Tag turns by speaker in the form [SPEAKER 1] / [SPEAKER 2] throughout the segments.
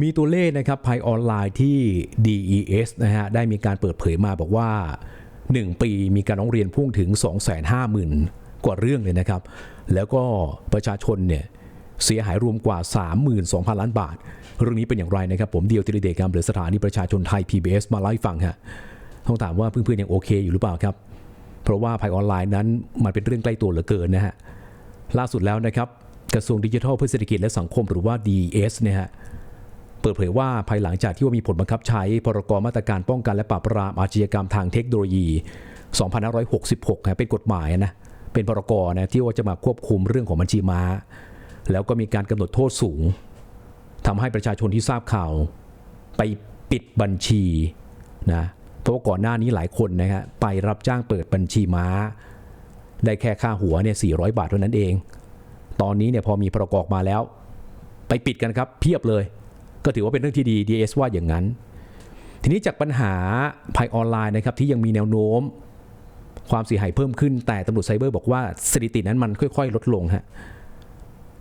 [SPEAKER 1] มีตัวเลขนะครับภัยออนไลน์ที่ DES นะฮะได้มีการเปิดเผยมาบอกว่า 1 ปีมีการร้องเรียนพุ่งถึง 250,000 กว่าเรื่องเลยนะครับ แล้วก็ประชาชนเนี่ยเสียหายรวมกว่า 32,000 ล้านบาท เรื่องนี้เป็นอย่างไรนะครับ ผมเดียวติริเดชครับหรือสถานีประชาชนไทย PBS มาเล่าให้ฟังฮะต้องถามว่าเพื่อนๆยังโอเคอยู่หรือเปล่าครับ เพราะว่าภัยออนไลน์นั้นมันเป็นเรื่องใกล้ตัวเหลือเกินนะฮะล่าสุดแล้วนะครับกระทรวงดิจิทัลเพื่อเศรษฐกิจและสังคมหรือว่า DES เนี่ยฮะ เปิดเผยว่าภายหลังจากที่ว่ามีผลบังคับใช้พรกมาตรการป้องกันและปราบปรามอาชญากรรมทางเทคโนโลยี 2566นะเป็นกฎหมายนะเป็นพรกนะที่ว่าจะมาควบคุมเรื่องของบัญชีม้า แล้วก็มีการกำหนดโทษสูงทำให้ประชาชนที่ทราบข่าว ไปปิดบัญชีนะเพราะว่าก่อนหน้านี้หลายคนนะฮะไปรับจ้างเปิดบัญชีม้า ได้แค่ค่าหัวเนี่ย400 บาทเท่านั้นเอง ตอนนี้เนี่ยพอมีพรกออกมาแล้ว ไปปิดกันครับเพียบเลย ก็ถือว่าเป็นเรื่องที่ดี DS ว่าอย่างนั้น ทีนี้จากปัญหาภัยออนไลน์นะครับที่ยังมีแนวโน้มความเสียหายเพิ่มขึ้น แต่ตำรวจไซเบอร์บอกว่าสถิตินั้นมันค่อย ๆ ลดลงฮะ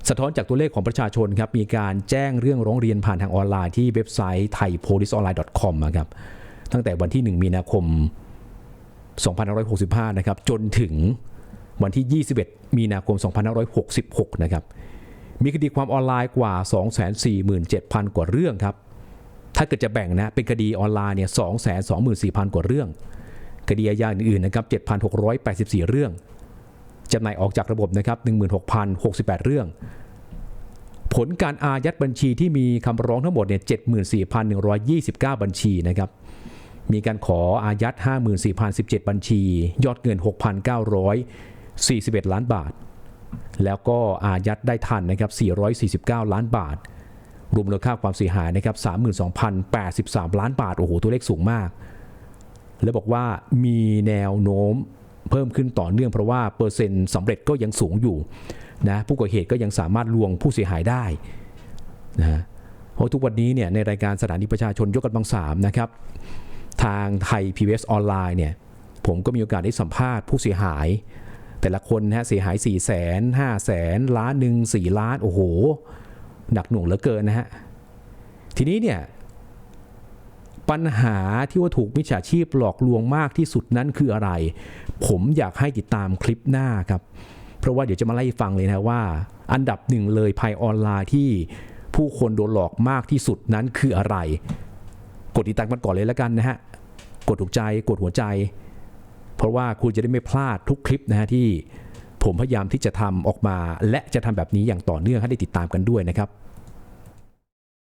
[SPEAKER 1] สะท้อนจากตัวเลขของประชาชนครับมีการแจ้งเรื่องร้องเรียนผ่านทางออนไลน์ที่เว็บไซต์ thaipoliceonline.com นะครับตั้งแต่วันที่ 1 มีนาคม 2565 นะครับ จนถึงวันที่ 21 มีนาคม 2566 นะครับ มีคดีความออนไลน์กว่า 247,000 กว่าเรื่องครับ ถ้าเกิดจะแบ่งนะเป็นคดีออนไลน์เนี่ย224,000 กว่าเรื่อง คดีอาญาอื่นๆนะครับ7,684 เรื่องจำหน่ายออกจากระบบนะครับ16,068 เรื่อง ผลการอายัดบัญชีที่มีคำร้องทั้งหมดเนี่ย74,129 บัญชีนะครับมีการขออายัด54,017 บัญชี ยอดเงิน 6,941 ล้านบาท แล้วก็อายัดได้ทันนะครับ 449 ล้านบาท รวมมูลค่าความเสียหายนะครับ 32,083 ล้านบาท โอ้โห ตัวเลขสูงมาก แล้วบอกว่ามีแนวโน้มเพิ่มขึ้นต่อเนื่องเพราะว่าเปอร์เซ็นต์สำเร็จก็ยังสูงอยู่นะผู้ก่อเหตุก็ยังสามารถลวงผู้เสียหายได้นะเพราะทุกวันนี้เนี่ยในรายการสถานีประชาชนยกกำลังสามนะครับทางไทย PBS ออนไลน์เนี่ยผมก็มีโอกาสได้สัมภาษณ์ผู้เสียหาย แต่ละคนนะฮะเสียหาย4 0 0 0 0 0 5 0 0 0 0ล้านหนึ่ง4ล้าน โอ้โห หนักหน่วงเหลือเกินนะฮะ ทีนี้เนี่ย ปัญหาที่ว่าถูกมิจฉาชีพหลอกลวงมากที่สุดนั้นคืออะไร ผมอยากให้ติดตามคลิปหน้าครับ เพราะว่าเดี๋ยวจะมาไล่ฟังเลยนะว่า อันดับหนึ่งเลยภัยออนไลน์ที่ผู้คนโดนหลอกมากที่สุดนั้นคืออะไร กดติดตามกันก่อนเลยแล้วกันนะฮะ กดถูกใจ กดหัวใจ เพราะว่าคุณจะได้ไม่พลาดทุกคลิปนะฮะที่ผมพยายามที่จะทำออกมา และจะทำแบบนี้อย่างต่อเนื่องให้ได้ติดตามกันด้วยนะครับ